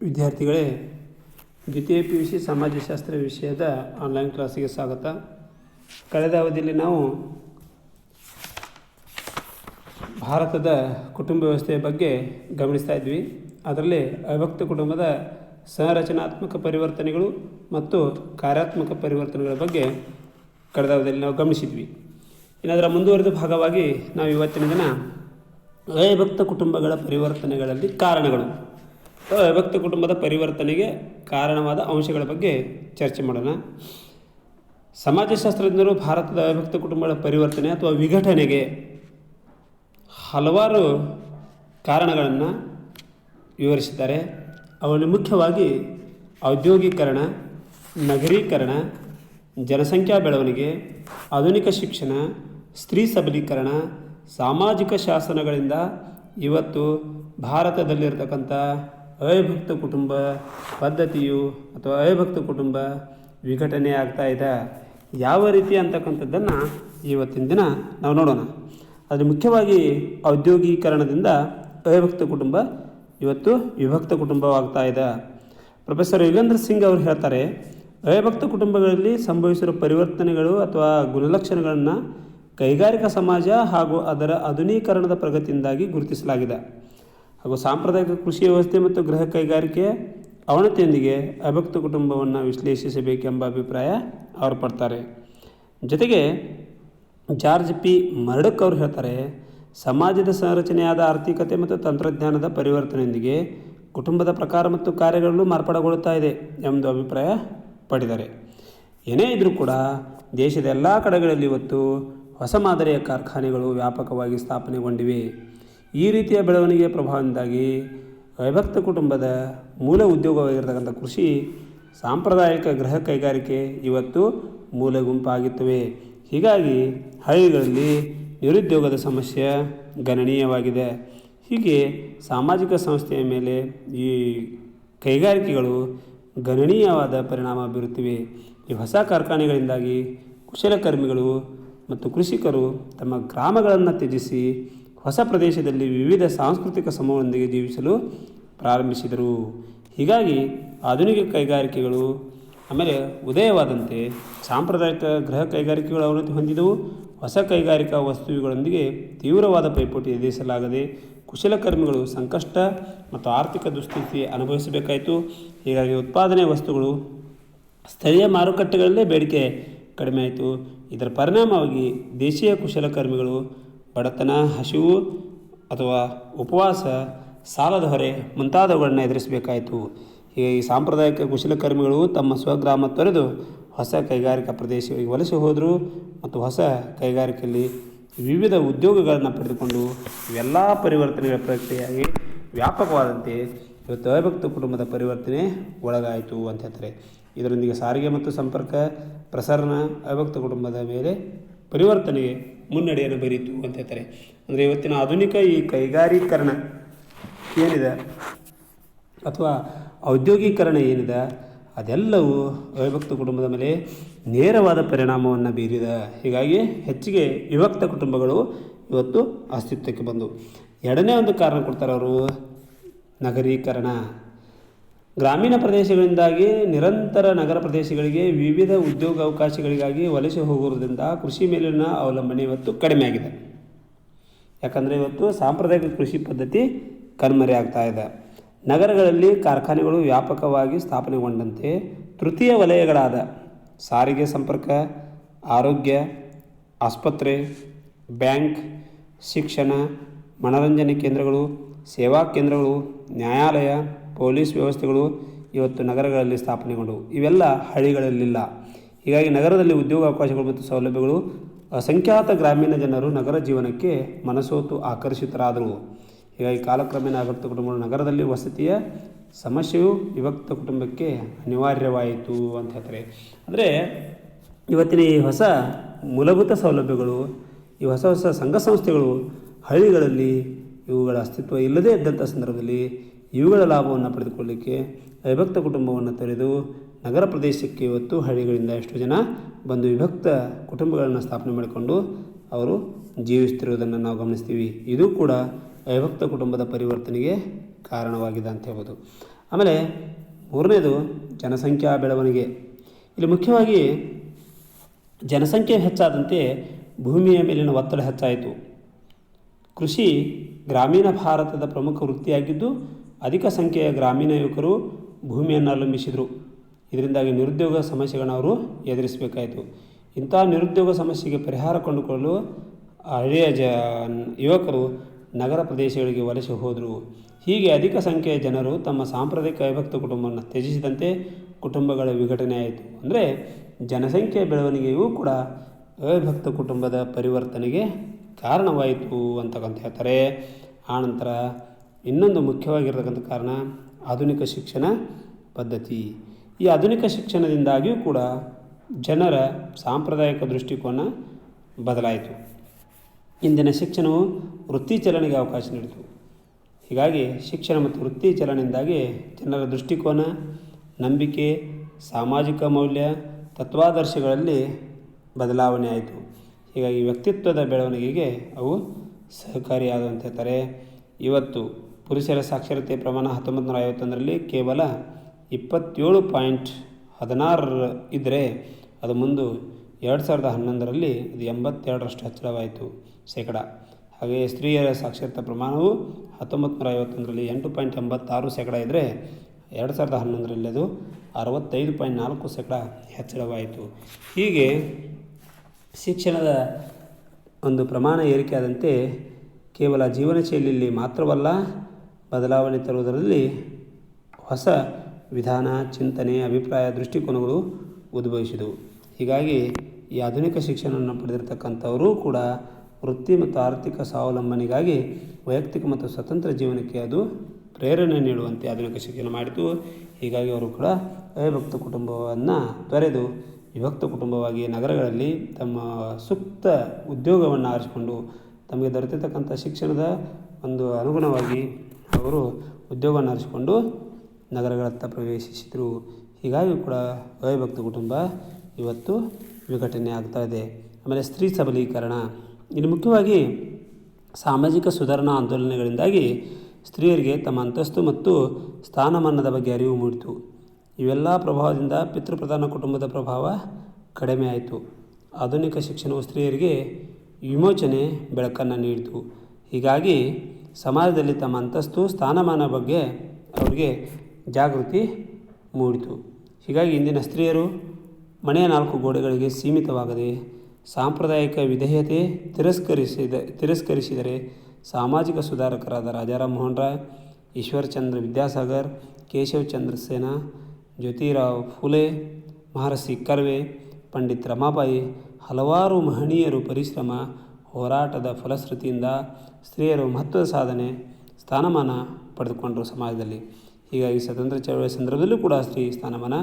ವಿದ್ಯಾರ್ಥಿಗಳೇ ದ್ವಿತೀಯ P U C ಸಮಾಜಶಾಸ್ತ್ರ ವಿಷಯದ ಆನ್ಲೈನ್ ಕ್ಲಾಸಿಗೆ ಸ್ವಾಗತ. ಕಳೆದ ಅವಧಿಯಲ್ಲಿ ನಾವು ಭಾರತದ ಕುಟುಂಬ ವ್ಯವಸ್ಥೆಯ ಬಗ್ಗೆ ಗಮನಿಸ್ತಾ ಇದ್ವಿ. ಅದರಲ್ಲಿ ಅವಿಭಕ್ತ ಕುಟುಂಬದ ಸಂರಚನಾತ್ಮಕ ಪರಿವರ್ತನೆಗಳು ಮತ್ತು ಕಾರ್ಯಾತ್ಮಕ ಪರಿವರ್ತನೆಗಳ ಬಗ್ಗೆ ಕಳೆದ ಅವಧಿಯಲ್ಲಿ ನಾವು ಗಮನಿಸಿದ್ವಿ. ಇನ್ನು ಅದರ ಮುಂದುವರಿದ ಭಾಗವಾಗಿ ನಾವು ಇವತ್ತಿನ ದಿನ ಅವಿಭಕ್ತ ಕುಟುಂಬಗಳ ಪರಿವರ್ತನೆಗಳಲ್ಲಿ ಕಾರಣಗಳು. ಅವಿಭಕ್ತ ಕುಟುಂಬದ ಪರಿವರ್ತನೆಗೆ ಕಾರಣವಾದ ಅಂಶಗಳ ಬಗ್ಗೆ ಚರ್ಚೆ ಮಾಡೋಣ. ಸಮಾಜಶಾಸ್ತ್ರಜ್ಞರು ಭಾರತದ ಅವಿಭಕ್ತ ಕುಟುಂಬಗಳ ಪರಿವರ್ತನೆ ಅಥವಾ ವಿಘಟನೆಗೆ ಹಲವಾರು ಕಾರಣಗಳನ್ನು ವಿವರಿಸಿದ್ದಾರೆ. ಅವನ್ನು ಮುಖ್ಯವಾಗಿ ಔದ್ಯೋಗೀಕರಣ, ನಗರೀಕರಣ, ಜನಸಂಖ್ಯಾ ಬೆಳವಣಿಗೆ, ಆಧುನಿಕ ಶಿಕ್ಷಣ, ಸ್ತ್ರೀ ಸಬಲೀಕರಣ ಸಾಮಾಜಿಕ ಶಾಸನಗಳಿಂದ ಇವತ್ತು ಭಾರತದಲ್ಲಿರ್ತಕ್ಕಂಥ ಅವಿಭಕ್ತ ಕುಟುಂಬ ಪದ್ಧತಿಯು ಅಥವಾ ಅವಿಭಕ್ತ ಕುಟುಂಬ ವಿಘಟನೆ ಆಗ್ತಾ ಇದೆ. ಯಾವ ರೀತಿ ಅಂತಕ್ಕಂಥದ್ದನ್ನು ಇವತ್ತಿನ ದಿನ ನಾವು ನೋಡೋಣ. ಆದರೆ ಮುಖ್ಯವಾಗಿ ಔದ್ಯೋಗೀಕರಣದಿಂದ ಅವಿಭಕ್ತ ಕುಟುಂಬ ಇವತ್ತು ವಿಭಕ್ತ ಕುಟುಂಬವಾಗ್ತಾ ಇದೆ. ಪ್ರೊಫೆಸರ್ ಯುಗೇಂದ್ರ ಸಿಂಗ್ ಅವರು ಹೇಳ್ತಾರೆ, ಅವಿಭಕ್ತ ಕುಟುಂಬಗಳಲ್ಲಿ ಸಂಭವಿಸಿರುವ ಪರಿವರ್ತನೆಗಳು ಅಥವಾ ಗುಣಲಕ್ಷಣಗಳನ್ನು ಕೈಗಾರಿಕಾ ಸಮಾಜ ಹಾಗೂ ಅದರ ಆಧುನೀಕರಣದ ಪ್ರಗತಿಯಿಂದಾಗಿ ಗುರುತಿಸಲಾಗಿದೆ. ಹಾಗೂ ಸಾಂಪ್ರದಾಯಿಕ ಕೃಷಿ ವ್ಯವಸ್ಥೆ ಮತ್ತು ಗೃಹ ಕೈಗಾರಿಕೆ ಅವನತಿಯೊಂದಿಗೆ ಅಭಕ್ತ ಕುಟುಂಬವನ್ನು ವಿಶ್ಲೇಷಿಸಬೇಕೆಂಬ ಅಭಿಪ್ರಾಯ ಅವರು ಪಡ್ತಾರೆ. ಜೊತೆಗೆ ಜಾರ್ಜ್ ಪಿ. ಮರಡಕ್ ಅವರು ಹೇಳ್ತಾರೆ, ಸಮಾಜದ ಸಂರಚನೆಯಾದ ಆರ್ಥಿಕತೆ ಮತ್ತು ತಂತ್ರಜ್ಞಾನದ ಪರಿವರ್ತನೆಯೊಂದಿಗೆ ಕುಟುಂಬದ ಪ್ರಕಾರ ಮತ್ತು ಕಾರ್ಯಗಳಲ್ಲೂ ಮಾರ್ಪಾಡುಗೊಳ್ಳುತ್ತಾ ಇದೆ ಎಂದು ಅಭಿಪ್ರಾಯ ಪಡಿದ್ದಾರೆ. ಏನೇ ಇದ್ದರೂ ಕೂಡ ದೇಶದ ಎಲ್ಲ ಕಡೆಗಳಲ್ಲಿ ಇವತ್ತು ಹೊಸ ಮಾದರಿಯ ಕಾರ್ಖಾನೆಗಳು ವ್ಯಾಪಕವಾಗಿ ಸ್ಥಾಪನೆಗೊಂಡಿವೆ. ಈ ರೀತಿಯ ಬೆಳವಣಿಗೆಯ ಪ್ರಭಾವದಿಂದಾಗಿ ವಿಭಕ್ತ ಕುಟುಂಬದ ಮೂಲ ಉದ್ಯೋಗವಾಗಿರತಕ್ಕಂಥ ಕೃಷಿ ಸಾಂಪ್ರದಾಯಿಕ ಗೃಹ ಕೈಗಾರಿಕೆ ಇವತ್ತು ಮೂಲ ಗುಂಪಾಗಿತ್ತವೆ. ಹೀಗಾಗಿ ಹಳ್ಳಿಗಳಲ್ಲಿ ನಿರುದ್ಯೋಗದ ಸಮಸ್ಯೆ ಗಣನೀಯವಾಗಿದೆ. ಹೀಗೆ ಸಾಮಾಜಿಕ ಸಂಸ್ಥೆಯ ಮೇಲೆ ಈ ಕೈಗಾರಿಕೆಗಳು ಗಣನೀಯವಾದ ಪರಿಣಾಮ ಬೀರುತ್ತಿವೆ. ಈ ಹೊಸ ಕಾರ್ಖಾನೆಗಳಿಂದಾಗಿ ಕುಶಲಕರ್ಮಿಗಳು ಮತ್ತು ಕೃಷಿಕರು ತಮ್ಮ ಗ್ರಾಮಗಳನ್ನು ತ್ಯಜಿಸಿ ಹೊಸ ಪ್ರದೇಶದಲ್ಲಿ ವಿವಿಧ ಸಾಂಸ್ಕೃತಿಕ ಸಮೂಹದೊಂದಿಗೆ ಜೀವಿಸಲು ಪ್ರಾರಂಭಿಸಿದರು. ಹೀಗಾಗಿ ಆಧುನಿಕ ಕೈಗಾರಿಕೆಗಳು ಆಮೇಲೆ ಉದಯವಾದಂತೆ ಸಾಂಪ್ರದಾಯಿಕ ಗೃಹ ಕೈಗಾರಿಕೆಗಳು ಅವನತಿ ಹೊಂದಿದವು. ಹೊಸ ಕೈಗಾರಿಕಾ ವಸ್ತುಗಳೊಂದಿಗೆ ತೀವ್ರವಾದ ಪೈಪೋಟಿ ಎದುರಿಸಲಾಗದೆ ಕುಶಲಕರ್ಮಿಗಳು ಸಂಕಷ್ಟ ಮತ್ತು ಆರ್ಥಿಕ ದುಸ್ಥಿತಿ ಅನುಭವಿಸಬೇಕಾಯಿತು. ಹೀಗಾಗಿ ಉತ್ಪಾದನೆ ವಸ್ತುಗಳು ಸ್ಥಳೀಯ ಮಾರುಕಟ್ಟೆಗಳಲ್ಲೇ ಬೇಡಿಕೆ ಕಡಿಮೆ ಆಯಿತು. ಇದರ ಪರಿಣಾಮವಾಗಿ ದೇಶೀಯ ಕುಶಲಕರ್ಮಿಗಳು, ಬಡತನ, ಹಸಿವು ಅಥವಾ ಉಪವಾಸ, ಸಾಲದ ಹೊರೆ ಮುಂತಾದವುಗಳನ್ನು ಎದುರಿಸಬೇಕಾಯಿತು. ಈ ಸಾಂಪ್ರದಾಯಿಕ ಕುಶಲಕರ್ಮಿಗಳು ತಮ್ಮ ಸ್ವಗ್ರಾಮ ತೊರೆದು ಹೊಸ ಕೈಗಾರಿಕಾ ಪ್ರದೇಶಗಳಿಗೆ ವಲಸೆ ಹೋದರು ಮತ್ತು ಹೊಸ ಕೈಗಾರಿಕೆಯಲ್ಲಿ ವಿವಿಧ ಉದ್ಯೋಗಗಳನ್ನು ಪಡೆದುಕೊಂಡು ಇವೆಲ್ಲ ಪರಿವರ್ತನೆಗಳ ಪ್ರಕ್ರಿಯೆಯಾಗಿ ವ್ಯಾಪಕವಾದಂತೆ ಇವತ್ತು ಅವಿಭಕ್ತ ಕುಟುಂಬದ ಪರಿವರ್ತನೆ ಒಳಗಾಯಿತು ಅಂತ ಹೇಳ್ತಾರೆ. ಇದರೊಂದಿಗೆ ಸಾರಿಗೆ ಮತ್ತು ಸಂಪರ್ಕ, ಪ್ರಸರಣ, ಅವಿಭಕ್ತ ಕುಟುಂಬದ ಮೇಲೆ ಪರಿವರ್ತನೆಗೆ ಮುನ್ನಡೆಯನ್ನು ಬರೀತು ಅಂತ ಹೇಳ್ತಾರೆ. ಅಂದರೆ ಇವತ್ತಿನ ಆಧುನಿಕ ಈ ಕೈಗಾರೀಕರಣ ಏನಿದೆ? ಅಥವಾ ಔದ್ಯೋಗೀಕರಣ ಏನಿದೆ? ಅದೆಲ್ಲವೂ ಅವಿಭಕ್ತ ಕುಟುಂಬದ ಮೇಲೆ ನೇರವಾದ ಪರಿಣಾಮವನ್ನು ಬೀರಿದೆ. ಹೀಗಾಗಿ ಹೆಚ್ಚಿಗೆ ವಿಭಕ್ತ ಕುಟುಂಬಗಳು ಇವತ್ತು ಅಸ್ತಿತ್ವಕ್ಕೆ ಬಂದವು ಎರಡನೇ ಒಂದು ಕಾರಣ ಕೊಡ್ತಾರೆ ಅವರು ನಗರೀಕರಣ. ಗ್ರಾಮೀಣ ಪ್ರದೇಶಗಳಿಂದಾಗಿ ನಿರಂತರ ನಗರ ಪ್ರದೇಶಗಳಿಗೆ ವಿವಿಧ ಉದ್ಯೋಗ ಅವಕಾಶಗಳಿಗಾಗಿ ವಲಸೆ ಹೋಗುವುದರಿಂದ ಕೃಷಿ ಮೇಲಿನ ಅವಲಂಬನೆ ಇವತ್ತು ಕಡಿಮೆ ಆಗಿದೆ. ಯಾಕಂದರೆ ಇವತ್ತು ಸಾಂಪ್ರದಾಯಿಕ ಕೃಷಿ ಪದ್ಧತಿ ಕಣ್ಮರೆ ಆಗ್ತಾ ಇದೆ. ನಗರಗಳಲ್ಲಿ ಕಾರ್ಖಾನೆಗಳು ವ್ಯಾಪಕವಾಗಿ ಸ್ಥಾಪನೆಗೊಂಡಂತೆ ತೃತೀಯ ವಲಯಗಳಾದ ಸಾರಿಗೆ ಸಂಪರ್ಕ, ಆರೋಗ್ಯ, ಆಸ್ಪತ್ರೆ, ಬ್ಯಾಂಕ್, ಶಿಕ್ಷಣ, ಮನರಂಜನೆ ಕೇಂದ್ರಗಳು, ಸೇವಾ ಕೇಂದ್ರಗಳು, ನ್ಯಾಯಾಲಯ ಪೊಲೀಸ್ ವ್ಯವಸ್ಥೆಗಳು ಇವತ್ತು ನಗರಗಳಲ್ಲಿ ಸ್ಥಾಪನೆಗೊಂಡವು. ಇವೆಲ್ಲ ಹಳ್ಳಿಗಳಲ್ಲಿಲ್ಲ. ಹೀಗಾಗಿ ನಗರದಲ್ಲಿ ಉದ್ಯೋಗ ಅವಕಾಶಗಳು ಮತ್ತು ಸೌಲಭ್ಯಗಳು ಅಸಂಖ್ಯಾತ ಗ್ರಾಮೀಣ ಜನರು ನಗರ ಜೀವನಕ್ಕೆ ಮನಸೋತು ಆಕರ್ಷಿತರಾದರು ಹೀಗಾಗಿ ಕಾಲಕ್ರಮೇಣ ಅವಿಭಕ್ತ ಕುಟುಂಬಗಳು ನಗರದಲ್ಲಿ ವಸತಿಯ ಸಮಸ್ಯೆಯು ವಿಭಕ್ತ ಕುಟುಂಬಕ್ಕೆ ಅನಿವಾರ್ಯವಾಯಿತು ಅಂತ ಹೇಳ್ತಾರೆ. ಅಂದರೆ ಇವತ್ತಿನ ಈ ಹೊಸ ಮೂಲಭೂತ ಸೌಲಭ್ಯಗಳು, ಈ ಹೊಸ ಹೊಸ ಸಂಘ ಸಂಸ್ಥೆಗಳು ಹಳ್ಳಿಗಳಲ್ಲಿ ಇವುಗಳ ಅಸ್ತಿತ್ವ ಇಲ್ಲದೇ ಇದ್ದಂಥ ಸಂದರ್ಭದಲ್ಲಿ ಇವುಗಳ ಲಾಭವನ್ನು ಪಡೆದುಕೊಳ್ಳಲಿಕ್ಕೆ ಅವಿಭಕ್ತ ಕುಟುಂಬವನ್ನು ತೊರೆದು ನಗರ ಪ್ರದೇಶಕ್ಕೆ ಇವತ್ತು ಹಳ್ಳಿಗಳಿಂದ ಎಷ್ಟೋ ಜನ ಬಂದು ವಿಭಕ್ತ ಕುಟುಂಬಗಳನ್ನು ಸ್ಥಾಪನೆ ಮಾಡಿಕೊಂಡು ಅವರು ಜೀವಿಸ್ತಿರುವುದನ್ನು ನಾವು ಗಮನಿಸ್ತೀವಿ. ಇದು ಕೂಡ ಅವಿಭಕ್ತ ಕುಟುಂಬದ ಪರಿವರ್ತನೆಗೆ ಕಾರಣವಾಗಿದೆ ಅಂತ ಹೇಳ್ಬೋದು. ಆಮೇಲೆ ಮೂರನೇದು ಜನಸಂಖ್ಯಾ ಬೆಳವಣಿಗೆ. ಇಲ್ಲಿ ಮುಖ್ಯವಾಗಿ ಜನಸಂಖ್ಯೆ ಹೆಚ್ಚಾದಂತೆ ಭೂಮಿಯ ಮೇಲಿನ ಒತ್ತಡ ಹೆಚ್ಚಾಯಿತು. ಕೃಷಿ ಗ್ರಾಮೀಣ ಭಾರತದ ಪ್ರಮುಖ ವೃತ್ತಿಯಾಗಿದ್ದು ಅಧಿಕ ಸಂಖ್ಯೆಯ ಗ್ರಾಮೀಣ ಯುವಕರು ಭೂಮಿಯನ್ನು ಅವಲಂಬಿಸಿದರು. ಇದರಿಂದಾಗಿ ನಿರುದ್ಯೋಗ ಸಮಸ್ಯೆಗಳನ್ನು ಅವರು ಎದುರಿಸಬೇಕಾಯಿತು. ಇಂಥ ನಿರುದ್ಯೋಗ ಸಮಸ್ಯೆಗೆ ಪರಿಹಾರ ಕಂಡುಕೊಳ್ಳಲು ಹಳೆಯ ಜ, ಯುವಕರು ನಗರ ಪ್ರದೇಶಗಳಿಗೆ ವಲಸೆ ಹೋದರು. ಹೀಗೆ ಅಧಿಕ ಸಂಖ್ಯೆಯ ಜನರು ತಮ್ಮ ಸಾಂಪ್ರದಾಯಿಕ ವಿಭಕ್ತ ಕುಟುಂಬವನ್ನು ತ್ಯಜಿಸಿದಂತೆ ಕುಟುಂಬಗಳ ವಿಘಟನೆ ಆಯಿತು. ಅಂದರೆ ಜನಸಂಖ್ಯೆ ಬೆಳವಣಿಗೆಯೂ ಕೂಡ ಅವಿಭಕ್ತ ಕುಟುಂಬದ ಪರಿವರ್ತನೆಗೆ ಕಾರಣವಾಯಿತು ಅಂತಕ್ಕಂಥ ಹೇಳ್ತಾರೆ. ಆನಂತರ ಇನ್ನೊಂದು ಮುಖ್ಯವಾಗಿರ್ತಕ್ಕಂಥ ಕಾರಣ ಆಧುನಿಕ ಶಿಕ್ಷಣ ಪದ್ಧತಿ. ಈ ಆಧುನಿಕ ಶಿಕ್ಷಣದಿಂದಾಗಿಯೂ ಕೂಡ ಜನರ ಸಾಂಪ್ರದಾಯಿಕ ದೃಷ್ಟಿಕೋನ ಬದಲಾಯಿತು. ಇಂದಿನ ಶಿಕ್ಷಣವು ವೃತ್ತಿ ಚಲನೆಗೆ ಅವಕಾಶ ನೀಡಿತು. ಹೀಗಾಗಿ ಶಿಕ್ಷಣ ಮತ್ತು ವೃತ್ತಿ ಚಲನೆಯಿಂದಾಗಿ ಜನರ ದೃಷ್ಟಿಕೋನ, ನಂಬಿಕೆ, ಸಾಮಾಜಿಕ ಮೌಲ್ಯ, ತತ್ವಾದರ್ಶಗಳಲ್ಲಿ ಬದಲಾವಣೆ ಆಯಿತು. ಹೀಗಾಗಿ ವ್ಯಕ್ತಿತ್ವದ ಬೆಳವಣಿಗೆಗೆ ಅವು ಸಹಕಾರಿಯಾದಂತೆ ಇವತ್ತು ಪುರುಷರ ಸಾಕ್ಷರತೆ ಪ್ರಮಾಣ ಹತ್ತೊಂಬತ್ತು ನೂರ ಐವತ್ತೊಂದರಲ್ಲಿ ಕೇವಲ ಇಪ್ಪತ್ತೇಳು ಪಾಯಿಂಟ್ ಹದಿನಾರರ ಇದ್ದರೆ ಅದು ಮುಂದೆ ಎರಡು ಸಾವಿರದ ಹನ್ನೊಂದರಲ್ಲಿ ಅದು ಎಂಬತ್ತೆರಡರಷ್ಟು ಹೆಚ್ಚಳವಾಯಿತು ಶೇಕಡ. ಹಾಗೆಯೇ ಸ್ತ್ರೀಯರ ಸಾಕ್ಷರತಾ ಪ್ರಮಾಣವು ಹತ್ತೊಂಬತ್ತು ನೂರ ಐವತ್ತೊಂದರಲ್ಲಿ ಎಂಟು ಪಾಯಿಂಟ್ ಎಂಬತ್ತಾರು ಶೇಕಡ ಇದ್ದರೆ ಎರಡು ಸಾವಿರದ ಹನ್ನೊಂದರಲ್ಲಿ ಅದು ಅರವತ್ತೈದು ಪಾಯಿಂಟ್ ನಾಲ್ಕು ಶೇಕಡ ಹೆಚ್ಚಳವಾಯಿತು ಹೀಗೆ ಶಿಕ್ಷಣದ ಒಂದು ಪ್ರಮಾಣ ಏರಿಕೆಯಾದಂತೆ ಕೇವಲ ಜೀವನ ಶೈಲಿಯಲ್ಲಿ ಮಾತ್ರವಲ್ಲ ಬದಲಾವಣೆ ತರುವುದರಲ್ಲಿ ಹೊಸ ವಿಧಾನ, ಚಿಂತನೆ, ಅಭಿಪ್ರಾಯ, ದೃಷ್ಟಿಕೋನಗಳು ಉದ್ಭವಿಸಿದವು. ಹೀಗಾಗಿ ಈ ಆಧುನಿಕ ಶಿಕ್ಷಣವನ್ನು ಪಡೆದಿರತಕ್ಕಂಥವರು ಕೂಡ ವೃತ್ತಿ ಮತ್ತು ಆರ್ಥಿಕ ಸ್ವಾವಲಂಬನೆಗಾಗಿ ವೈಯಕ್ತಿಕ ಮತ್ತು ಸ್ವತಂತ್ರ ಜೀವನಕ್ಕೆ ಅದು ಪ್ರೇರಣೆ ನೀಡುವಂತೆ ಆಧುನಿಕ ಶಿಕ್ಷಣ ಮಾಡಿತು. ಹೀಗಾಗಿ ಅವರು ಕೂಡ ಅವಿಭಕ್ತ ಕುಟುಂಬವನ್ನು ತೊರೆದು ವಿಭಕ್ತ ಕುಟುಂಬವಾಗಿ ನಗರಗಳಲ್ಲಿ ತಮ್ಮ ಸೂಕ್ತ ಉದ್ಯೋಗವನ್ನು ಆರಿಸಿಕೊಂಡು ತಮಗೆ ದೊರೆತಿರ್ತಕ್ಕಂಥ ಶಿಕ್ಷಣದ ಒಂದು ಅನುಗುಣವಾಗಿ ಅವರು ಉದ್ಯೋಗವನ್ನು ಆರಿಸಿಕೊಂಡು ನಗರಗಳತ್ತ ಪ್ರವೇಶಿಸಿದರು. ಹೀಗಾಗಿ ಕೂಡ ಅವಿಭಕ್ತ ಕುಟುಂಬ ಇವತ್ತು ವಿಘಟನೆ ಆಗ್ತಾ ಇದೆ. ಆಮೇಲೆ ಸ್ತ್ರೀ ಸಬಲೀಕರಣ. ಇಲ್ಲಿ ಮುಖ್ಯವಾಗಿ ಸಾಮಾಜಿಕ ಸುಧಾರಣಾ ಆಂದೋಲನಗಳಿಂದಾಗಿ ಸ್ತ್ರೀಯರಿಗೆ ತಮ್ಮ ಅಂತಸ್ತು ಮತ್ತು ಸ್ಥಾನಮಾನದ ಬಗ್ಗೆ ಅರಿವು ಮೂಡಿತು. ಇವೆಲ್ಲ ಪ್ರಭಾವದಿಂದ ಪಿತೃಪ್ರಧಾನ ಕುಟುಂಬದ ಪ್ರಭಾವ ಕಡಿಮೆ ಆಯಿತು. ಆಧುನಿಕ ಶಿಕ್ಷಣವು ಸ್ತ್ರೀಯರಿಗೆ ವಿಮೋಚನೆ, ಬೆಳಕನ್ನು ನೀಡಿತು. ಹೀಗಾಗಿ ಸಮಾಜದಲ್ಲಿ ತಮ್ಮ ಅಂತಸ್ತು, ಸ್ಥಾನಮಾನ ಬಗ್ಗೆ ಅವರಿಗೆ ಜಾಗೃತಿ ಮೂಡಿತು. ಹೀಗಾಗಿ ಇಂದಿನ ಸ್ತ್ರೀಯರು ಮನೆಯ ನಾಲ್ಕು ಗೋಡೆಗಳಿಗೆ ಸೀಮಿತವಾಗದೆ ಸಾಂಪ್ರದಾಯಿಕ ವಿಧೇಯತೆ ತಿರಸ್ಕರಿಸಿದ, ತಿರಸ್ಕರಿಸಿದರೆ ಸಾಮಾಜಿಕ ಸುಧಾರಕರಾದ ರಾಜಾರಾಮ್ ಮೋಹನ್ ರಾಯ್ ಈಶ್ವರ್ಚಂದ್ರ ವಿದ್ಯಾಸಾಗರ್ ಕೇಶವಚಂದ್ರ ಸೇನಾ, ಜ್ಯೋತಿರಾವ್ ಫುಲೆ, ಮಹರ್ಷಿ ಕರ್ವೆ, ಪಂಡಿತ್ ರಮಾಬಾಯಿ ಹಲವಾರು ಮಹನೀಯರು ಪರಿಶ್ರಮ ಹೋರಾಟದ ಫಲಶ್ರುತಿಯಿಂದ ಸ್ತ್ರೀಯರು ಮಹತ್ವದ ಸಾಧನೆ, ಸ್ಥಾನಮಾನ ಪಡೆದುಕೊಂಡರು ಸಮಾಜದಲ್ಲಿ. ಹೀಗಾಗಿ ಸ್ವತಂತ್ರ ಚಳವಳಿಯ ಸಂದರ್ಭದಲ್ಲೂ ಕೂಡ ಸ್ತ್ರೀ ಸ್ಥಾನಮಾನ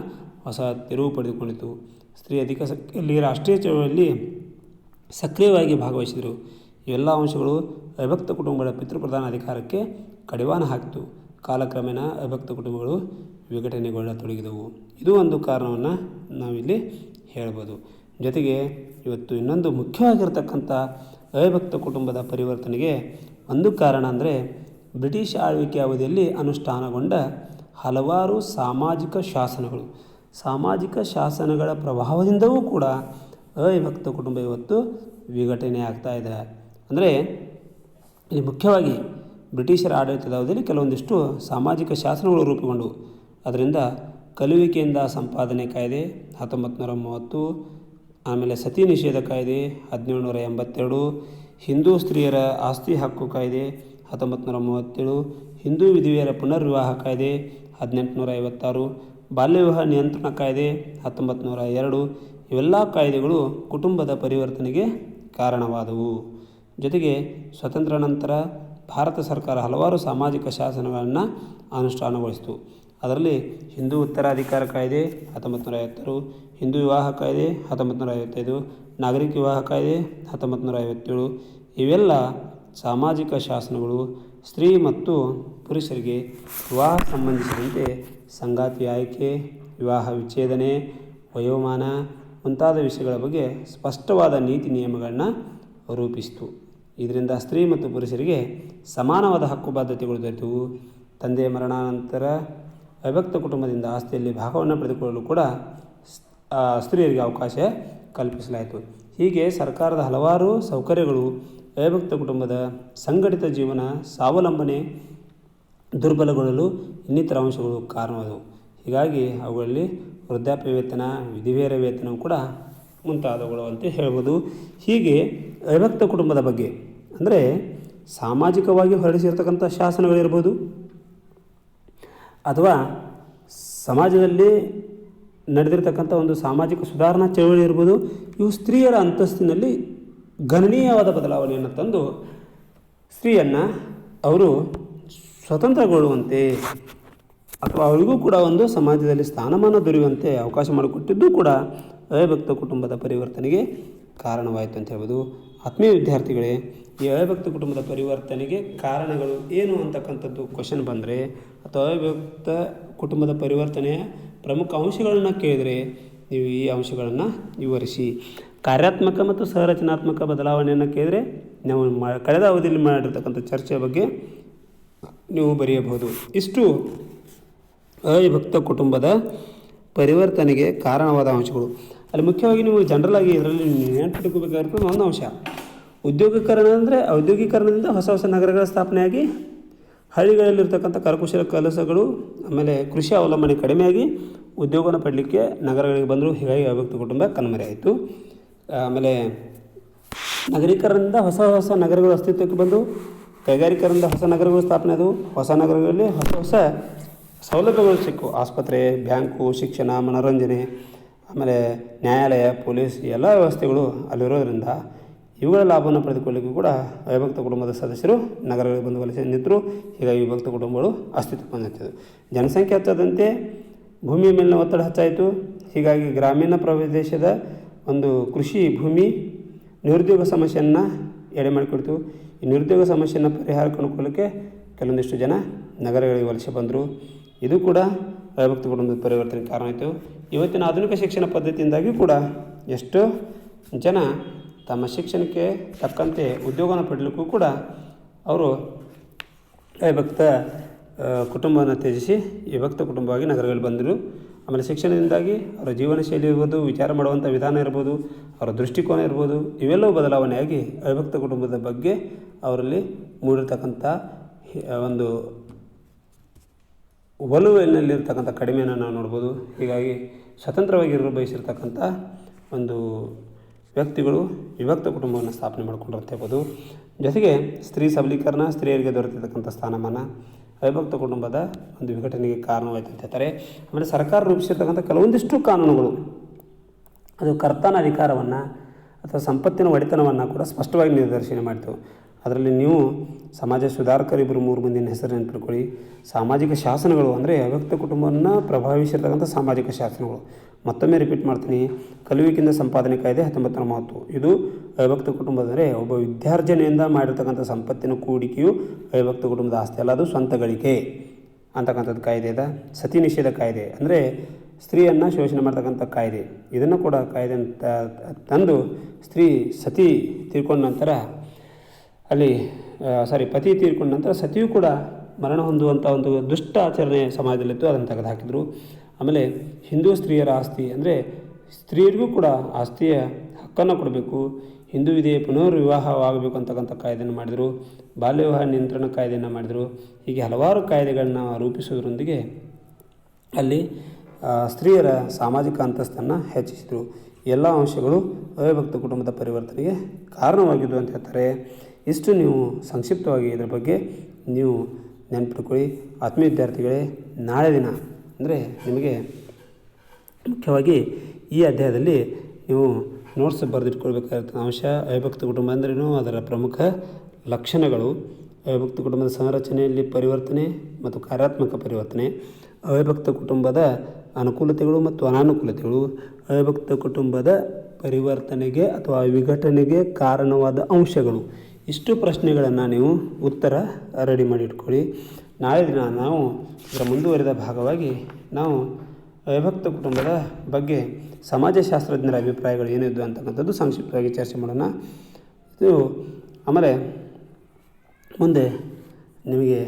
ಹೊಸ ತಿರುವು ಪಡೆದುಕೊಂಡಿತು. ಸ್ತ್ರೀ ಅಧಿಕ ಸಕ್ರಿಯಲ್ಲಿ ರಾಷ್ಟ್ರೀಯ ಚಳವಳಿಯಲ್ಲಿ ಸಕ್ರಿಯವಾಗಿ ಭಾಗವಹಿಸಿದರು. ಇವೆಲ್ಲ ಅಂಶಗಳು ಅವಿಭಕ್ತ ಕುಟುಂಬಗಳ ಪಿತೃಪ್ರಧಾನ ಅಧಿಕಾರಕ್ಕೆ ಕಡಿವಾಣ ಹಾಕಿತು. ಕಾಲಕ್ರಮೇಣ ಅವಿಭಕ್ತ ಕುಟುಂಬಗಳು ವಿಘಟನೆಗೊಳ್ಳತೊಡಗಿದವು. ಇದು ಒಂದು ಕಾರಣವನ್ನು ನಾವಿಲ್ಲಿ ಹೇಳ್ಬೋದು. ಜೊತೆಗೆ ಇವತ್ತು ಇನ್ನೊಂದು ಮುಖ್ಯವಾಗಿರ್ತಕ್ಕಂಥ ಅವಿಭಕ್ತ ಕುಟುಂಬದ ಪರಿವರ್ತನೆಗೆ ಒಂದು ಕಾರಣ ಅಂದರೆ ಬ್ರಿಟಿಷ್ ಆಳ್ವಿಕೆ ಅವಧಿಯಲ್ಲಿ ಅನುಷ್ಠಾನಗೊಂಡ ಹಲವಾರು ಸಾಮಾಜಿಕ ಶಾಸನಗಳು. ಸಾಮಾಜಿಕ ಶಾಸನಗಳ ಪ್ರಭಾವದಿಂದವೂ ಕೂಡ ಅವಿಭಕ್ತ ಕುಟುಂಬ ಇವತ್ತು ವಿಘಟನೆ ಆಗ್ತಾ ಇದೆ. ಅಂದರೆ ಇಲ್ಲಿ ಮುಖ್ಯವಾಗಿ ಬ್ರಿಟಿಷರ ಆಡಳಿತದ ಅವಧಿಯಲ್ಲಿ ಕೆಲವೊಂದಿಷ್ಟು ಸಾಮಾಜಿಕ ಶಾಸನಗಳು ರೂಪುಗೊಂಡವು. ಅದರಿಂದ ಕಲುವಿಕೆಯಿಂದ ಸಂಪಾದನೆ ಕಾಯ್ದೆ ಹತ್ತೊಂಬತ್ತು ನೂರ ಮೂವತ್ತು ಆಮೇಲೆ ಸತಿ ನಿಷೇಧ ಕಾಯ್ದೆ ಹದಿನೇಳು ನೂರ ಎಂಬತ್ತೆರಡು, ಹಿಂದೂ ಸ್ತ್ರೀಯರ ಆಸ್ತಿ ಹಕ್ಕು ಕಾಯ್ದೆ ಹತ್ತೊಂಬತ್ತು ನೂರ ಮೂವತ್ತೇಳು, ಹಿಂದೂ ವಿಧವೆಯರ ಪುನರ್ವಿವಾಹ ಕಾಯ್ದೆ ಹದಿನೆಂಟು ನೂರ ಐವತ್ತಾರು ಬಾಲ್ಯ ವಿವಾಹ ನಿಯಂತ್ರಣ ಕಾಯ್ದೆ ಹತ್ತೊಂಬತ್ತು ನೂರ ಎರಡು, ಇವೆಲ್ಲ ಕಾಯ್ದೆಗಳು ಕುಟುಂಬದ ಪರಿವರ್ತನೆಗೆ ಕಾರಣವಾದವು. ಜೊತೆಗೆ ಸ್ವತಂತ್ರ ನಂತರ ಭಾರತ ಸರ್ಕಾರ ಹಲವಾರು ಸಾಮಾಜಿಕ ಶಾಸನಗಳನ್ನು ಅನುಷ್ಠಾನಗೊಳಿಸಿತು. ಅದರಲ್ಲಿ ಹಿಂದೂ ಉತ್ತರಾಧಿಕಾರ ಕಾಯ್ದೆ ಹತ್ತೊಂಬತ್ತು ನೂರ ಐವತ್ತಾರು ಹಿಂದೂ ವಿವಾಹ ಕಾಯ್ದೆ ಹತ್ತೊಂಬತ್ತು ಐವತ್ತೈದು ನಾಗರಿಕ ವಿವಾಹ ಕಾಯ್ದೆ ಹತ್ತೊಂಬತ್ತು ನೂರ ಐವತ್ತೇಳು ಇವೆಲ್ಲ ಸಾಮಾಜಿಕ ಶಾಸನಗಳು, ಸ್ತ್ರೀ ಮತ್ತು ಪುರುಷರಿಗೆ ವಿವಾಹ ಸಂಬಂಧಿಸಿದಂತೆ ಸಂಗಾತಿ ಆಯ್ಕೆ, ವಿವಾಹ ವಿಚ್ಛೇದನೆ, ವಯೋಮಾನ ಮುಂತಾದ ವಿಷಯಗಳ ಬಗ್ಗೆ ಸ್ಪಷ್ಟವಾದ ನೀತಿ ನಿಯಮಗಳನ್ನು ರೂಪಿಸಿತು. ಇದರಿಂದ ಸ್ತ್ರೀ ಮತ್ತು ಪುರುಷರಿಗೆ ಸಮಾನವಾದ ಹಕ್ಕು ಬಾಧ್ಯತೆಗಳು ದೊರೆತವು. ತಂದೆಯ ಮರಣಾನಂತರ ಅವಿಭಕ್ತ ಕುಟುಂಬದಿಂದ ಆಸ್ತಿಯಲ್ಲಿ ಭಾಗವನ್ನು ಪಡೆದುಕೊಳ್ಳಲು ಕೂಡ ಸ್ತ್ರೀಯರಿಗೆ ಅವಕಾಶ ಕಲ್ಪಿಸಲಾಯಿತು. ಹೀಗೆ ಸರ್ಕಾರದ ಹಲವಾರು ಸೌಕರ್ಯಗಳು ಅವ್ಯಕ್ತ ಕುಟುಂಬದ ಸಂಘಟಿತ ಜೀವನ ಸ್ವಾವಲಂಬನೆ ದುರ್ಬಲಗೊಳ್ಳಲು ಇನ್ನಿತರ ಅಂಶಗಳು ಕಾರಣವಾದವು ಹೀಗಾಗಿ ಅವುಗಳಲ್ಲಿ ವೃದ್ಧಾಪ್ಯ ವೇತನ ವಿಧಿವೇರ ವೇತನವು ಕೂಡ ಮುಂತಾದವುಗಳು ಅಂತ ಹೇಳ್ಬೋದು. ಹೀಗೆ ಅವ್ಯಕ್ತ ಕುಟುಂಬದ ಬಗ್ಗೆ ಅಂದರೆ ಸಾಮಾಜಿಕವಾಗಿ ಹೊರಡಿಸಿರ್ತಕ್ಕಂಥ ಶಾಸನಗಳಿರ್ಬೋದು ಅಥವಾ ಸಮಾಜದಲ್ಲಿ ನಡೆದಿರ್ತಕ್ಕಂಥ ಒಂದು ಸಾಮಾಜಿಕ ಸುಧಾರಣಾ ಚಳವಳಿ ಇರ್ಬೋದು, ಇವು ಸ್ತ್ರೀಯರ ಅಂತಸ್ತಿನಲ್ಲಿ ಗಣನೀಯವಾದ ಬದಲಾವಣೆಯನ್ನು ತಂದು ಸ್ತ್ರೀಯನ್ನು ಅವರು ಸ್ವತಂತ್ರಗೊಳ್ಳುವಂತೆ ಅಥವಾ ಅವರಿಗೂ ಕೂಡ ಒಂದು ಸಮಾಜದಲ್ಲಿ ಸ್ಥಾನಮಾನ ದೊರೆಯುವಂತೆ ಅವಕಾಶ ಮಾಡಿಕೊಟ್ಟಿದ್ದು ಕೂಡ ಅವಿಭಕ್ತ ಕುಟುಂಬದ ಪರಿವರ್ತನೆಗೆ ಕಾರಣವಾಯಿತು ಅಂತ ಹೇಳ್ಬೋದು. ಆತ್ಮೀಯ ವಿದ್ಯಾರ್ಥಿಗಳೇ, ಈ ಅವಿಭಕ್ತ ಕುಟುಂಬದ ಪರಿವರ್ತನೆಗೆ ಕಾರಣಗಳು ಏನು ಅಂತಕ್ಕಂಥದ್ದು ಕ್ವಶನ್ ಬಂದರೆ, ಅಥವಾ ಅವಿಭಕ್ತ ಕುಟುಂಬದ ಪರಿವರ್ತನೆಯ ಪ್ರಮುಖ ಅಂಶಗಳನ್ನು ಕೇಳಿದರೆ, ನೀವು ಈ ಅಂಶಗಳನ್ನು ವಿವರಿಸಿ. ಕಾರ್ಯಾತ್ಮಕ ಮತ್ತು ಸಂರಚನಾತ್ಮಕ ಬದಲಾವಣೆಯನ್ನು ಕೇಳಿದರೆ, ನಾವು ಮಾ, ಕಳೆದ ಅವಧಿಯಲ್ಲಿ ಮಾಡಿರ್ತಕ್ಕಂಥ ಚರ್ಚೆಯ ಬಗ್ಗೆ ನೀವು ಬರೆಯಬಹುದು. ಇಷ್ಟು ಅವಿಭಕ್ತ ಕುಟುಂಬದ ಪರಿವರ್ತನೆಗೆ ಕಾರಣವಾದ ಅಂಶಗಳು. ಅಲ್ಲಿ ಮುಖ್ಯವಾಗಿ ನೀವು ಜನರಲ್ ಆಗಿ ಇದರಲ್ಲಿ ನೆನಪಿಟ್ಟುಕೋಬೇಕಾದ ಒಂದು ಅಂಶ. ಉದ್ಯೋಗೀಕರಣ ಅಂದರೆ ಔದ್ಯೋಗೀಕರಣದಿಂದ ಹೊಸ ಹೊಸ ನಗರಗಳ ಸ್ಥಾಪನೆಯಾಗಿ ಹಳ್ಳಿಗಳಲ್ಲಿರ್ತಕ್ಕಂಥ ಕರಕುಶಲ ಕೆಲಸಗಳು, ಆಮೇಲೆ ಕೃಷಿ ಅವಲಂಬನೆ ಕಡಿಮೆಯಾಗಿ ಉದ್ಯೋಗವನ್ನು ಪಡಲಿಕ್ಕೆ ನಗರಗಳಿಗೆ ಬಂದರು ಹೀಗಾಗಿ ಅವ್ಯಕ್ತ ಕುಟುಂಬ ಕಣ್ಮರೆಯಾಯಿತು ಆಮೇಲೆ ನಗರೀಕರಣದಿಂದ ಹೊಸ ಹೊಸ ನಗರಗಳು ಅಸ್ತಿತ್ವಕ್ಕೆ ಬಂದು, ಕೈಗಾರಿಕರಿಂದ ಹೊಸ ನಗರಗಳು ಸ್ಥಾಪನೆ ಅದು ಹೊಸ ನಗರಗಳಲ್ಲಿ ಹೊಸ ಹೊಸ ಸೌಲಭ್ಯಗಳು ಸಿಕ್ಕು. ಆಸ್ಪತ್ರೆ, ಬ್ಯಾಂಕು, ಶಿಕ್ಷಣ, ಮನೋರಂಜನೆ ಆಮೇಲೆ ನ್ಯಾಯಾಲಯ, ಪೊಲೀಸ್ ಎಲ್ಲ ವ್ಯವಸ್ಥೆಗಳು ಅಲ್ಲಿರೋದ್ರಿಂದ ಇವುಗಳ ಲಾಭವನ್ನು ಪಡೆದುಕೊಳ್ಳಿಕ್ಕೂ ಕೂಡ ಅವಿಭಕ್ತ ಕುಟುಂಬದ ಸದಸ್ಯರು ನಗರಗಳಿಗೆ ಬಂದು ವಲಸೆ ನಿಂತರು. ಹೀಗಾಗಿ ವಿಭಕ್ತ ಕುಟುಂಬಗಳು ಅಸ್ತಿತ್ವಕ್ಕೆ ಬಂದಿರ್ತದೆ. ಜನಸಂಖ್ಯೆ ಹೆಚ್ಚಾದಂತೆ ಭೂಮಿಯ ಮೇಲಿನ ಒತ್ತಡ ಹೆಚ್ಚಾಯಿತು. ಹೀಗಾಗಿ ಗ್ರಾಮೀಣ ಪ್ರದೇಶದ ಒಂದು ಕೃಷಿ ಭೂಮಿ ನಿರುದ್ಯೋಗ ಸಮಸ್ಯೆಯನ್ನು ಎಡೆ ಮಾಡಿಕೊಡ್ತು. ಈ ನಿರುದ್ಯೋಗ ಸಮಸ್ಯೆಯನ್ನು ಪರಿಹಾರ ಕಂಡುಕೊಳ್ಳೋಕ್ಕೆ ಕೆಲವೊಂದಿಷ್ಟು ಜನ ನಗರಗಳಿಗೆ ವಲಸೆ ಬಂದರು. ಇದು ಕೂಡ ಅವಿಭಕ್ತ ಕುಟುಂಬದ ಪರಿವರ್ತನೆಗೆ ಕಾರಣ ಆಯಿತು. ಇವತ್ತಿನ ಆಧುನಿಕ ಶಿಕ್ಷಣ ಪದ್ಧತಿಯಿಂದಾಗಿ ಕೂಡ ಎಷ್ಟು ಜನ ತಮ್ಮ ಶಿಕ್ಷಣಕ್ಕೆ ತಕ್ಕಂತೆ ಉದ್ಯೋಗವನ್ನು ಪಡಲಿಕ್ಕೂ ಕೂಡ ಅವರು ಅವಿಭಕ್ತ ಕುಟುಂಬವನ್ನು ತ್ಯಜಿಸಿ ವಿಭಕ್ತ ಕುಟುಂಬವಾಗಿ ನಗರಗಳಲ್ಲಿ ಬಂದರು. ಆಮೇಲೆ ಶಿಕ್ಷಣದಿಂದಾಗಿ ಅವರ ಜೀವನ ಶೈಲಿ ಇರ್ಬೋದು, ವಿಚಾರ ಮಾಡುವಂಥ ವಿಧಾನ ಇರ್ಬೋದು, ಅವರ ದೃಷ್ಟಿಕೋನ ಇರ್ಬೋದು, ಇವೆಲ್ಲವೂ ಬದಲಾವಣೆಯಾಗಿ ಅವಿಭಕ್ತ ಕುಟುಂಬದ ಬಗ್ಗೆ ಅವರಲ್ಲಿ ಮೂಡಿರ್ತಕ್ಕಂಥ ಒಂದು ಒಲುವಿನಲ್ಲಿರ್ತಕ್ಕಂಥ ಕಡಿಮೆಯನ್ನು ನಾವು ನೋಡ್ಬೋದು. ಹೀಗಾಗಿ ಸ್ವತಂತ್ರವಾಗಿರಲು ಬಯಸಿರ್ತಕ್ಕಂಥ ಒಂದು ವ್ಯಕ್ತಿಗಳು ವಿಭಕ್ತ ಕುಟುಂಬವನ್ನು ಸ್ಥಾಪನೆ ಮಾಡಿಕೊಂಡಿರ್ತಿರ್ಬೋದು ಜೊತೆಗೆ ಸ್ತ್ರೀ ಸಬಲೀಕರಣ, ಸ್ತ್ರೀಯರಿಗೆ ದೊರೆತಿರ್ತಕ್ಕಂಥ ಸ್ಥಾನಮಾನ, ಅವಿಭಕ್ತ ಕುಟುಂಬದ ಒಂದು ವಿಘಟನೆಗೆ ಕಾರಣವಾಯಿತು ಅಂತ ಹೇಳ್ತಾರೆ. ಆಮೇಲೆ ಸರ್ಕಾರ ರೂಪಿಸಿರ್ತಕ್ಕಂಥ ಕೆಲವೊಂದಿಷ್ಟು ಕಾನೂನುಗಳು. ಅದು ಕರ್ತನ ಅಧಿಕಾರವನ್ನು ಅಥವಾ ಸಂಪತ್ತಿನ ಒಡೆತನವನ್ನು ಕೂಡ ಸ್ಪಷ್ಟವಾಗಿ ನಿರ್ದೇಶನ ಮಾಡಿತು ಅದರಲ್ಲಿ ನೀವು ಸಮಾಜ ಸುಧಾರಕರಿಬ್ಬರು ಮೂರು ಮಂದಿನ ಹೆಸರು ನೆನಪಿಟ್ಕೊಳ್ಳಿ. ಸಾಮಾಜಿಕ ಶಾಸನಗಳು ಅಂದರೆ ಅವ್ಯಕ್ತ ಕುಟುಂಬವನ್ನು ಪ್ರಭಾವಿಸಿರ್ತಕ್ಕಂಥ ಸಾಮಾಜಿಕ ಶಾಸನಗಳು. ಮತ್ತೊಮ್ಮೆ ರಿಪೀಟ್ ಮಾಡ್ತೀನಿ. ಕಲುವಿಕೆಯಿಂದ ಸಂಪಾದನೆ ಕಾಯ್ದೆ ಹತ್ತೊಂಬತ್ತರ ಮೂವತ್ತು. ಇದು ಅವಿಭಕ್ತ ಕುಟುಂಬ ಅಂದರೆ ಒಬ್ಬ ವಿದ್ಯಾರ್ಜನೆಯಿಂದ ಮಾಡಿರ್ತಕ್ಕಂಥ ಸಂಪತ್ತಿನ ಕೂಡಿಕೆಯು ಅವಿಭಕ್ತ ಕುಟುಂಬದ ಆಸ್ತಿ ಅಲ್ಲ, ಅದು ಸ್ವಂತ ಗಳಿಕೆ ಅಂತಕ್ಕಂಥದ್ದು ಕಾಯ್ದೆ ಇದೆ. ಸತಿ ನಿಷೇಧ ಕಾಯ್ದೆ ಅಂದರೆ ಸ್ತ್ರೀಯನ್ನು ಶೋಷಣೆ ಮಾಡ್ತಕ್ಕಂಥ ಕಾಯ್ದೆ. ಇದನ್ನು ಕೂಡ ಕಾಯ್ದೆ ತಂದು ಸ್ತ್ರೀ ಸತಿ ತಿಳ್ಕೊಂಡ ನಂತರ ಅಲ್ಲಿ ಸಾರಿ ಪತಿ ತೀರ್ಕೊಂಡ ನಂತರ ಸತಿಯೂ ಕೂಡ ಮರಣ ಹೊಂದುವಂಥ ಒಂದು ದುಷ್ಟ ಆಚರಣೆ ಸಮಾಜದಲ್ಲಿತ್ತು, ಅದನ್ನು ತೆಗೆದುಹಾಕಿದರು. ಆಮೇಲೆ ಹಿಂದೂ ಸ್ತ್ರೀಯರ ಆಸ್ತಿ ಅಂದರೆ ಸ್ತ್ರೀಯರಿಗೂ ಕೂಡ ಆಸ್ತಿಯ ಹಕ್ಕನ್ನು ಕೊಡಬೇಕು. ಹಿಂದೂ ವಿಧಿಯ ಪುನರ್ವಿವಾಹವಾಗಬೇಕು ಅಂತಕ್ಕಂಥ ಕಾಯ್ದೆಯನ್ನು ಮಾಡಿದರು. ಬಾಲ್ಯ ವಿವಾಹ ನಿಯಂತ್ರಣ ಕಾಯ್ದೆಯನ್ನು ಮಾಡಿದರು. ಹೀಗೆ ಹಲವಾರು ಕಾಯ್ದೆಗಳನ್ನ ರೂಪಿಸುವುದರೊಂದಿಗೆ ಅಲ್ಲಿ ಸ್ತ್ರೀಯರ ಸಾಮಾಜಿಕ ಅಂತಸ್ತನ್ನು ಹೆಚ್ಚಿಸಿದರು. ಎಲ್ಲ ಅಂಶಗಳು ಅವಿಭಕ್ತ ಕುಟುಂಬದ ಪರಿವರ್ತನೆಗೆ ಕಾರಣವಾಗಿದ್ದು ಅಂತ ಹೇಳ್ತಾರೆ. ಇಷ್ಟು ನೀವು ಸಂಕ್ಷಿಪ್ತವಾಗಿ ಇದರ ಬಗ್ಗೆ ನೀವು ನೆನಪಿಟ್ಕೊಳ್ಳಿ. ಆತ್ಮೀಯ ವಿದ್ಯಾರ್ಥಿಗಳೇ, ನಾಳೆ ದಿನ ಅಂದರೆ ನಿಮಗೆ ಮುಖ್ಯವಾಗಿ ಈ ಅಧ್ಯಾಯದಲ್ಲಿ ನೀವು ನೋಟ್ಸ್ ಬರೆದಿಟ್ಕೊಳ್ಬೇಕಾದ ಅಂಶ, ಅವಿಭಕ್ತ ಕುಟುಂಬ ಅಂದ್ರೇನು? ಅದರ ಪ್ರಮುಖ ಲಕ್ಷಣಗಳು. ಅವಿಭಕ್ತ ಕುಟುಂಬದ ಸಂರಚನೆಯಲ್ಲಿ ಪರಿವರ್ತನೆ ಮತ್ತು ಕಾರ್ಯಾತ್ಮಕ ಪರಿವರ್ತನೆ. ಅವಿಭಕ್ತ ಕುಟುಂಬದ ಅನುಕೂಲತೆಗಳು ಮತ್ತು ಅನಾನುಕೂಲತೆಗಳು. ಅವಿಭಕ್ತ ಕುಟುಂಬದ ಪರಿವರ್ತನೆಗೆ ಅಥವಾ ವಿಘಟನೆಗೆ ಕಾರಣವಾದ ಅಂಶಗಳು. ಇಷ್ಟು ಪ್ರಶ್ನೆಗಳನ್ನು ನೀವು ಉತ್ತರ ರೆಡಿ ಮಾಡಿ ಇಟ್ಕೊಳ್ಳಿ ನಾಳೆ ದಿನ ನಾವು ಇದರ ಮುಂದುವರಿದ ಭಾಗವಾಗಿ ನಾವು ವಿಭಕ್ತ ಕುಟುಂಬದ ಬಗ್ಗೆ ಸಮಾಜಶಾಸ್ತ್ರಜ್ಞರ ಅಭಿಪ್ರಾಯಗಳು ಏನಿದ್ದು ಅಂತಕ್ಕಂಥದ್ದು ಸಂಕ್ಷಿಪ್ತವಾಗಿ ಚರ್ಚೆ ಮಾಡೋಣ. ಇದು ಆಮೇಲೆ ಮುಂದೆ ನಿಮಗೆ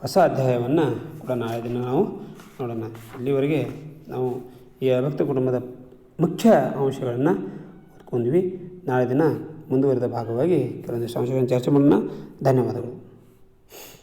ಹೊಸ ಅಧ್ಯಾಯವನ್ನು ಕೂಡ ನಾಳೆ ದಿನ ನಾವು ನೋಡೋಣ. ಇಲ್ಲಿವರೆಗೆ ನಾವು ಈ ಅಭಕ್ತ ಕುಟುಂಬದ ಮುಖ್ಯ ಅಂಶಗಳನ್ನು ಓದ್ಕೊಂಡ್ವಿ. ನಾಳೆ ದಿನ ಮುಂದುವರಿದ ಭಾಗವಾಗಿ ಕೆಲವೊಂದಿಷ್ಟು ಅಂಶಗಳನ್ನು ಚರ್ಚೆ ಮಾಡೋಣ ಧನ್ಯವಾದಗಳು